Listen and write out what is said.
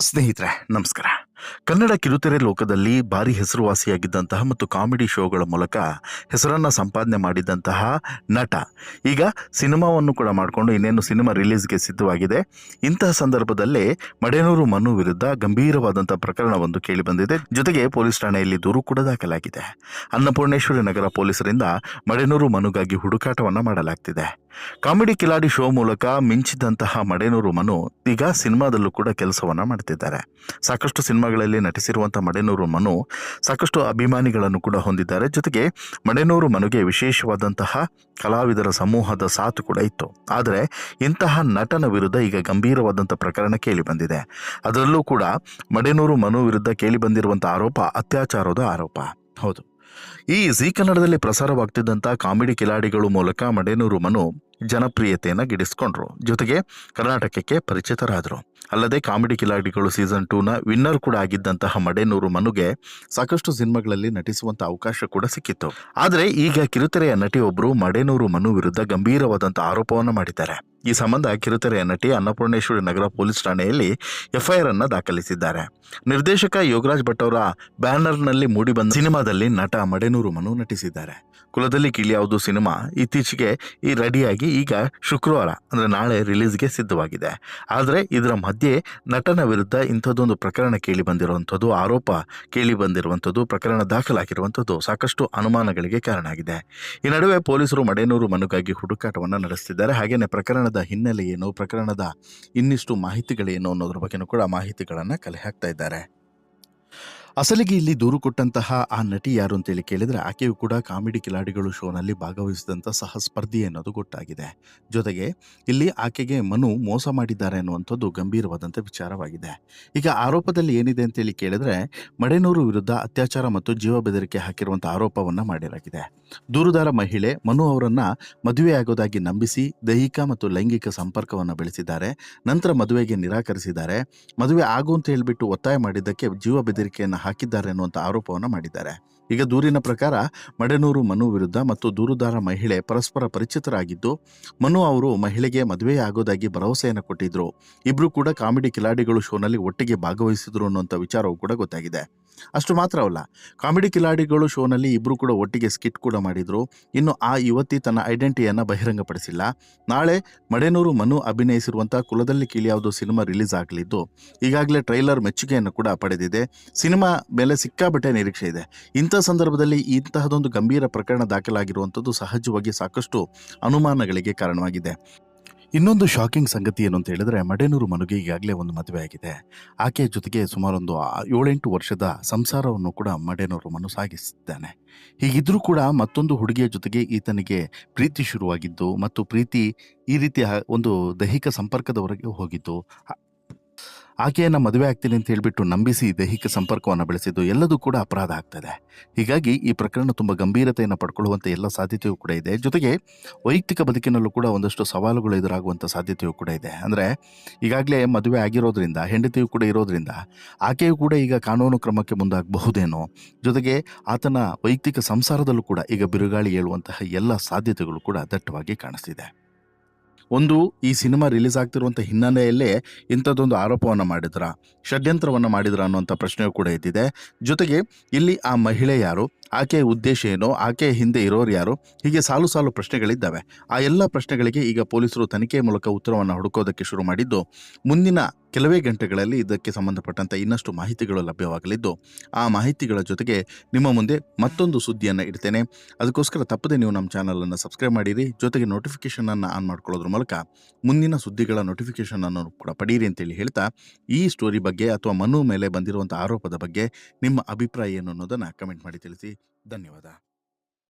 ಸ್ನೇಹಿತರೆ, ನಮಸ್ಕಾರ. ಕನ್ನಡ ಕಿರುತೆರೆ ಲೋಕದಲ್ಲಿ ಭಾರಿ ಹೆಸರುವಾಸಿಯಾಗಿದ್ದಂತಹ ಮತ್ತು ಕಾಮಿಡಿ ಶೋಗಳ ಮೂಲಕ ಹೆಸರನ್ನು ಸಂಪಾದನೆ ಮಾಡಿದ್ದಂತಹ ನಟ. ಈಗ ಸಿನಿಮಾವನ್ನು ಕೂಡ ಮಾಡಿಕೊಂಡು ಇನ್ನೇನು ಸಿನಿಮಾ ರಿಲೀಸ್ಗೆ ಸಿದ್ಧವಾಗಿದೆ. ಇಂತಹ ಸಂದರ್ಭದಲ್ಲೇ ಮಡೇನೂರು ಮನು ವಿರುದ್ಧ ಗಂಭೀರವಾದಂಥ ಪ್ರಕರಣವೊಂದು ಕೇಳಿಬಂದಿದೆ ಜೊತೆಗೆ ಪೊಲೀಸ್ ಠಾಣೆಯಲ್ಲಿ ದೂರು ಕೂಡ ದಾಖಲಾಗಿದೆ. ಅನ್ನಪೂರ್ಣೇಶ್ವರಿ ನಗರ ಪೊಲೀಸರಿಂದ ಮಡೇನೂರು ಮನುಗಾಗಿ ಹುಡುಕಾಟವನ್ನು ಮಾಡಲಾಗ್ತಿದೆ. ಕಾಮಿಡಿ ಕಿಲಾಡಿ ಶೋ ಮೂಲಕ ಮಿಂಚಿದಂತಹ ಮಡೇನೂರು ಮನು ಈಗ ಸಿನಿಮಾದಲ್ಲೂ ಕೂಡ ಕೆಲಸವನ್ನ ಮಾಡ್ತಿದ್ದಾರೆ. ಸಾಕಷ್ಟು ಸಿನಿಮಾಗಳಲ್ಲಿ ನಟಿಸಿರುವಂಥ ಮಡೇನೂರು ಮನು ಸಾಕಷ್ಟು ಅಭಿಮಾನಿಗಳನ್ನು ಕೂಡ ಹೊಂದಿದ್ದಾರೆ. ಜೊತೆಗೆ ಮಡೆನೂರು ಮನುಗೆ ವಿಶೇಷವಾದಂತಹ ಕಲಾವಿದರ ಸಮೂಹದ ಸಾಥ್ ಕೂಡ ಇತ್ತು. ಆದರೆ ಇಂತಹ ನಟನ ವಿರುದ್ಧ ಈಗ ಗಂಭೀರವಾದಂಥ ಪ್ರಕರಣ ಕೇಳಿ ಬಂದಿದೆ. ಅದರಲ್ಲೂ ಕೂಡ ಮಡೆನೂರು ಮನು ವಿರುದ್ಧ ಕೇಳಿ ಬಂದಿರುವಂಥ ಆರೋಪ ಅತ್ಯಾಚಾರದ ಆರೋಪ. ಹೌದು. ಈ ಜಿ ಕನ್ನಡದಲ್ಲಿ ಪ್ರಸಾರವಾಗ್ತಿದ್ದಂಥ ಕಾಮಿಡಿ ಕಿಲಾಡಿಗಳು ಮೂಲಕ ಮಡೇನೂರು ಮನು ಜನಪ್ರಿಯತೆಯನ್ನು ಗಿಡಿಸ್ಕೊಂಡ್ರು. ಜೊತೆಗೆ ಕರ್ನಾಟಕಕ್ಕೆ ಪರಿಚಿತರಾದರು. ಅಲ್ಲದೆ ಕಾಮಿಡಿ ಕಿಲಾಡಿಗಳು ಸೀಸನ್ ಟೂನ ವಿನ್ನರ್ ಕೂಡ ಆಗಿದ್ದಂತಹ ಮಡೇನೂರು ಮನುಗೆ ಸಾಕಷ್ಟು ಸಿನಿಮಾಗಳಲ್ಲಿ ನಟಿಸುವಂತ ಅವಕಾಶ ಕೂಡ ಸಿಕ್ಕಿತ್ತು. ಆದರೆ ಈಗ ಕಿರುತೆರೆಯ ನಟಿಯೊಬ್ಬರು ಮಡೇನೂರು ಮನು ವಿರುದ್ಧ ಗಂಭೀರವಾದಂಥ ಆರೋಪವನ್ನು ಮಾಡಿದ್ದಾರೆ. ಈ ಸಂಬಂಧ ಕಿರುತೆರೆಯ ನಟಿ ಅನ್ನಪೂರ್ಣೇಶ್ವರಿ ನಗರ ಪೊಲೀಸ್ ಠಾಣೆಯಲ್ಲಿ ಎಫ್ಐಆರ್ ಅನ್ನು ದಾಖಲಿಸಿದ್ದಾರೆ. ನಿರ್ದೇಶಕ ಯೋಗರಾಜ್ ಭಟ್ ಅವರ ಬ್ಯಾನರ್ನಲ್ಲಿ ಮೂಡಿಬಂದ ಸಿನಿಮಾದಲ್ಲಿ ನಟ ಮಡೆನೂರು ಮನು ನಟಿಸಿದ್ದಾರೆ. ಕುಲದಲ್ಲಿ ಕಿಳಿಯಾವುದು ಸಿನಿಮಾ ಇತ್ತೀಚೆಗೆ ಈ ರೆಡಿಯಾಗಿ ಈಗ ಶುಕ್ರವಾರ, ಅಂದರೆ ನಾಳೆ ರಿಲೀಸ್ಗೆ ಸಿದ್ಧವಾಗಿದೆ. ಆದರೆ ಇದರ ಮಧ್ಯೆ ನಟನ ವಿರುದ್ಧ ಇಂಥದ್ದೊಂದು ಪ್ರಕರಣ ಕೇಳಿ ಬಂದಿರುವಂಥದ್ದು, ಆರೋಪ ಕೇಳಿ ಬಂದಿರುವಂಥದ್ದು, ಪ್ರಕರಣ ದಾಖಲಾಗಿರುವಂಥದ್ದು ಸಾಕಷ್ಟು ಅನುಮಾನಗಳಿಗೆ ಕಾರಣ ಆಗಿದೆ ಈ ನಡುವೆ ಪೊಲೀಸರು ಮಡೇನೂರು ಮನುಗಾಗಿ ಹುಡುಕಾಟವನ್ನು ನಡೆಸುತ್ತಿದ್ದಾರೆ ಹಾಗೆಯೇ ಪ್ರಕರಣದ ಹಿನ್ನೆಲೆ ಏನು ಪ್ರಕರಣದ ಇನ್ನಿಷ್ಟು ಮಾಹಿತಿಗಳೇನು ಅನ್ನೋದ್ರ ಬಗ್ಗೆನೂ ಕೂಡ ಮಾಹಿತಿಗಳನ್ನು ಕಲೆ ಹಾಕ್ತಾ ಇದ್ದಾರೆ. ಅಸಲಿಗೆ ಇಲ್ಲಿ ದೂರು ಕೊಟ್ಟಂತಹ ಆ ನಟಿ ಯಾರು ಅಂತೇಳಿ ಕೇಳಿದರೆ ಆಕೆಯು ಕೂಡ ಕಾಮಿಡಿ ಕಿಲಾಡಿಗಳು ಶೋನಲ್ಲಿ ಭಾಗವಹಿಸಿದಂಥ ಸಹ ಸ್ಪರ್ಧಿ ಅನ್ನೋದು ಗೊತ್ತಾಗಿದೆ. ಜೊತೆಗೆ ಇಲ್ಲಿ ಆಕೆಗೆ ಮನು ಮೋಸ ಮಾಡಿದ್ದಾರೆ ಅನ್ನುವಂಥದ್ದು ಗಂಭೀರವಾದಂಥ ವಿಚಾರವಾಗಿದೆ. ಈಗ ಆರೋಪದಲ್ಲಿ ಏನಿದೆ ಅಂತೇಳಿ ಕೇಳಿದ್ರೆ ಮಡೆನೂರು ವಿರುದ್ಧ ಅತ್ಯಾಚಾರ ಮತ್ತು ಜೀವ ಬೆದರಿಕೆ ಹಾಕಿರುವಂಥ ಆರೋಪವನ್ನು ಮಾಡಲಾಗಿದೆ ದೂರುದಾರ ಮಹಿಳೆ ಮನು ಅವರನ್ನು ಮದುವೆಯಾಗೋದಾಗಿ ನಂಬಿಸಿ ದೈಹಿಕ ಮತ್ತು ಲೈಂಗಿಕ ಸಂಪರ್ಕವನ್ನು ಬೆಳೆಸಿದ್ದಾರೆ. ನಂತರ ಮದುವೆಗೆ ನಿರಾಕರಿಸಿದ್ದಾರೆ. ಮದುವೆ ಆಗು ಅಂತ ಹೇಳಿಬಿಟ್ಟು ಒತ್ತಾಯ ಮಾಡಿದ್ದಕ್ಕೆ ಜೀವ ಬೆದರಿಕೆಯನ್ನು ಹಾಕಿದ್ದಾರೆ ಅನ್ನುವಂಥ ಆರೋಪವನ್ನು ಮಾಡಿದ್ದಾರೆ. ಈಗ ದೂರಿನ ಪ್ರಕಾರ ಮಡೆನೂರು ಮನು ವಿರುದ್ಧ ಮತ್ತು ದೂರುದಾರ ಮಹಿಳೆ ಪರಸ್ಪರ ಪರಿಚಿತರಾಗಿದ್ದು, ಮನು ಅವರು ಮಹಿಳೆಗೆ ಮದುವೆ ಆಗೋದಾಗಿ ಭರವಸೆಯನ್ನು ಕೊಟ್ಟಿದ್ರು. ಇಬ್ರು ಕೂಡ ಕಾಮಿಡಿ ಕಿಲಾಡಿಗಳು ಶೋನಲ್ಲಿ ಒಟ್ಟಿಗೆ ಭಾಗವಹಿಸಿದ್ರು ಅನ್ನುವಂಥ ವಿಚಾರವೂ ಕೂಡ ಗೊತ್ತಾಗಿದೆ. ಅಷ್ಟು ಮಾತ್ರವಲ್ಲ ಕಾಮಿಡಿ ಕಿಲಾಡಿಗಳು ಶೋನಲ್ಲಿ ಇಬ್ಬರು ಕೂಡ ಒಟ್ಟಿಗೆ ಸ್ಕಿಟ್ ಕೂಡ ಮಾಡಿದ್ರು. ಇನ್ನು ಆ ಯುವತಿ ತನ್ನ ಐಡೆಂಟಿಟಿಯನ್ನು ಬಹಿರಂಗಪಡಿಸಿಲ್ಲ. ನಾಳೆ ಮಡೆನೂರು ಮನು ಅಭಿನಯಿಸಿರುವಂಥ ಕುಲದಲ್ಲಿ ಕಿಳಿಯಾವುದು ಸಿನಿಮಾ ರಿಲೀಸ್ ಆಗಲಿದ್ದು, ಈಗಾಗಲೇ ಟ್ರೈಲರ್ ಮೆಚ್ಚುಗೆಯನ್ನು ಕೂಡ ಪಡೆದಿದೆ. ಸಿನಿಮಾ ಮೇಲೆ ಸಿಕ್ಕಾಬಟ್ಟೆ ನಿರೀಕ್ಷೆ ಇದೆ. ಇಂಥ ಸಂದರ್ಭದಲ್ಲಿ ಇಂತಹದೊಂದು ಗಂಭೀರ ಪ್ರಕರಣ ದಾಖಲಾಗಿರುವಂಥದ್ದು ಸಹಜವಾಗಿ ಸಾಕಷ್ಟು ಅನುಮಾನಗಳಿಗೆ ಕಾರಣವಾಗಿದೆ. ಇನ್ನೊಂದು ಶಾಕಿಂಗ್ ಸಂಗತಿ ಏನು ಅಂತ ಹೇಳಿದ್ರೆ, ಮಡೇನೂರು ಮನುಗೆ ಈಗಾಗಲೇ ಒಂದು ಮದುವೆ ಆಗಿದೆ. ಆಕೆಯ ಜೊತೆಗೆ ಸುಮಾರೊಂದು ಏಳೆಂಟು ವರ್ಷದ ಸಂಸಾರವನ್ನು ಕೂಡ ಮಡೇನೂರು ಮನು ಸಾಗಿಸಿದ್ದಾನೆ. ಹೀಗಿದ್ರೂ ಕೂಡ ಮತ್ತೊಂದು ಹುಡುಗಿಯ ಜೊತೆಗೆ ಈತನಿಗೆ ಪ್ರೀತಿ ಶುರುವಾಗಿದ್ದು ಮತ್ತು ಪ್ರೀತಿ ಈ ರೀತಿಯ ಒಂದು ದೈಹಿಕ ಸಂಪರ್ಕದವರೆಗೆ ಹೋಗಿದ್ದು ಆಕೆಯನ್ನ ಮದುವೆ ಆಗ್ತೀನಿ ಅಂತ ಹೇಳಿಬಿಟ್ಟು ನಂಬಿಸಿ ದೈಹಿಕ ಸಂಪರ್ಕವನ್ನು ಬೆಳೆಸಿದ್ದು ಎಲ್ಲದೂ ಕೂಡ ಅಪರಾಧ ಆಗ್ತದೆ. ಹೀಗಾಗಿ ಈ ಪ್ರಕರಣ ತುಂಬ ಗಂಭೀರತೆಯನ್ನು ಪಡ್ಕೊಳ್ಳುವಂಥ ಎಲ್ಲ ಸಾಧ್ಯತೆಯೂ ಕೂಡ ಇದೆ. ಜೊತೆಗೆ ವೈಯಕ್ತಿಕ ಬದುಕಿನಲ್ಲೂ ಕೂಡ ಒಂದಷ್ಟು ಸವಾಲುಗಳು ಎದುರಾಗುವಂಥ ಸಾಧ್ಯತೆಯೂ ಕೂಡ ಇದೆ. ಅಂದರೆ ಈಗಾಗಲೇ ಮದುವೆ ಆಗಿರೋದ್ರಿಂದ, ಹೆಂಡತಿಯೂ ಕೂಡ ಇರೋದ್ರಿಂದ ಆಕೆಯೂ ಕೂಡ ಈಗ ಕಾನೂನು ಕ್ರಮಕ್ಕೆ ಮುಂದಾಗಬಹುದೇನೋ. ಜೊತೆಗೆ ಆತನ ವೈಯಕ್ತಿಕ ಸಂಸಾರದಲ್ಲೂ ಕೂಡ ಈಗ ಬಿರುಗಾಳಿ ಹೇಳುವಂತಹ ಎಲ್ಲ ಸಾಧ್ಯತೆಗಳು ಕೂಡ ದಟ್ಟವಾಗಿ ಕಾಣಿಸ್ತಿದೆ. ಒಂದು, ಈ ಸಿನಿಮಾ ರಿಲೀಸ್ ಆಗ್ತಿರುವಂಥ ಹಿನ್ನೆಲೆಯಲ್ಲೇ ಇಂಥದ್ದೊಂದು ಆರೋಪವನ್ನು ಮಾಡಿದ್ರ? ಷಡ್ಯಂತ್ರವನ್ನು ಮಾಡಿದ್ರ ಅನ್ನುವಂಥ ಪ್ರಶ್ನೆಯೂ ಕೂಡ ಇದ್ದಿದೆ ಜೊತೆಗೆ ಇಲ್ಲಿ ಆ ಮಹಿಳೆ ಯಾರು? ಆಕೆಯ ಉದ್ದೇಶ ಏನು? ಆಕೆಯ ಹಿಂದೆ ಇರೋರು ಯಾರು? ಹೀಗೆ ಸಾಲು ಸಾಲು ಪ್ರಶ್ನೆಗಳಿದ್ದಾವೆ. ಆ ಎಲ್ಲ ಪ್ರಶ್ನೆಗಳಿಗೆ ಈಗ ಪೊಲೀಸರು ತನಿಖೆ ಮೂಲಕ ಉತ್ತರವನ್ನು ಹುಡುಕೋದಕ್ಕೆ ಶುರು ಮಾಡಿದ್ದು, ಮುಂದಿನ ಕೆಲವೇ ಗಂಟೆಗಳಲ್ಲಿ ಇದಕ್ಕೆ ಸಂಬಂಧಪಟ್ಟಂಥ ಇನ್ನಷ್ಟು ಮಾಹಿತಿಗಳು ಲಭ್ಯವಾಗಲಿದ್ದು, ಆ ಮಾಹಿತಿಗಳ ಜೊತೆಗೆ ನಿಮ್ಮ ಮುಂದೆ ಮತ್ತೊಂದು ಸುದ್ದಿಯನ್ನು ಇಡ್ತೇನೆ. ಅದಕ್ಕೋಸ್ಕರ ತಪ್ಪದೆ ನೀವು ನಮ್ಮ ಚಾನಲನ್ನು ಸಬ್ಸ್ಕ್ರೈಬ್ ಮಾಡಿರಿ. ಜೊತೆಗೆ ನೋಟಿಫಿಕೇಷನನ್ನು ಆನ್ ಮಾಡ್ಕೊಳ್ಳೋದ್ರ ಮೂಲಕ ಮುಂದಿನ ಸುದ್ದಿಗಳ ನೋಟಿಫಿಕೇಶನ್ ಅನ್ನು ಕೂಡ ಪಡೀರಿ ಅಂತೇಳಿ ಹೇಳ್ತಾ, ಈ ಸ್ಟೋರಿ ಬಗ್ಗೆ ಅಥವಾ ಮನು ಮೇಲೆ ಬಂದಿರುವಂಥ ಆರೋಪದ ಬಗ್ಗೆ ನಿಮ್ಮ ಅಭಿಪ್ರಾಯ ಏನು ಅನ್ನೋದನ್ನು ಕಮೆಂಟ್ ಮಾಡಿ ತಿಳಿಸಿ. ಧನ್ಯವಾದ